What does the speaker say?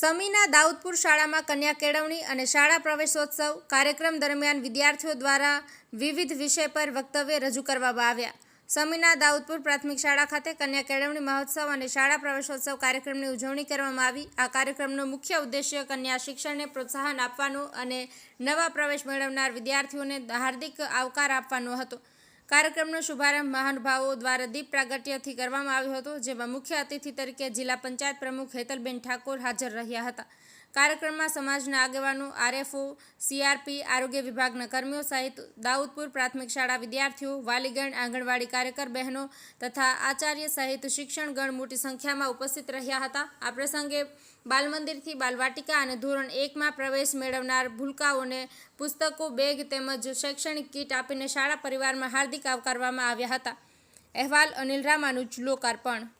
સમીના દાઉદપુર શાળામાં કન્યા કેળવણી અને શાળા પ્રવેશોત્સવ કાર્યક્રમ દરમિયાન વિદ્યાર્થીઓ દ્વારા વિવિધ વિષય પર વક્તવ્ય રજૂ કરવામાં આવ્યા. સમીના દાઉદપુર પ્રાથમિક શાળા ખાતે કન્યા કેળવણી મહોત્સવ અને શાળા પ્રવેશોત્સવ કાર્યક્રમની ઉજવણી કરવામાં આવી. આ કાર્યક્રમનો મુખ્ય ઉદ્દેશ્ય કન્યા શિક્ષણને પ્રોત્સાહન આપવાનો અને નવા પ્રવેશ મેળવનાર વિદ્યાર્થીઓને હાર્દિક આવકાર આપવાનો હતો. કાર્યક્રમનો શુભારંભ મહાનુભાવો દ્વારા દીપ પ્રાગટ્યથી કરવામાં આવ્યો હતો, જેમાં મુખ્ય અતિથિ તરીકે જિલ્લા પંચાયત પ્રમુખ હેતલબેન ઠાકોર હાજર રહ્યા હતા. કાર્યક્રમમાં સમાજના આગેવાનો, આરએફઓ, સીઆરપી, આરોગ્ય વિભાગના કર્મીઓ સહિત દાઉદપુર પ્રાથમિક શાળા વિદ્યાર્થીઓ, વાલીગણ, આંગણવાડી કાર્યકર બહેનો તથા આચાર્ય સહિત શિક્ષણગણ મોટી સંખ્યામાં ઉપસ્થિત રહ્યા હતા. આ પ્રસંગે બાલમંદિરથી બાલવાટિકા અને ધોરણ એકમાં પ્રવેશ મેળવનાર ભૂલકાઓને પુસ્તકો, બેગ તેમજ શૈક્ષણિક કીટ આપીને શાળા પરિવારમાં હાર્દિક આવકારવામાં આવ્યા હતા. અહેવાલ અનિલ રામાનુજ લોકાર્પણ.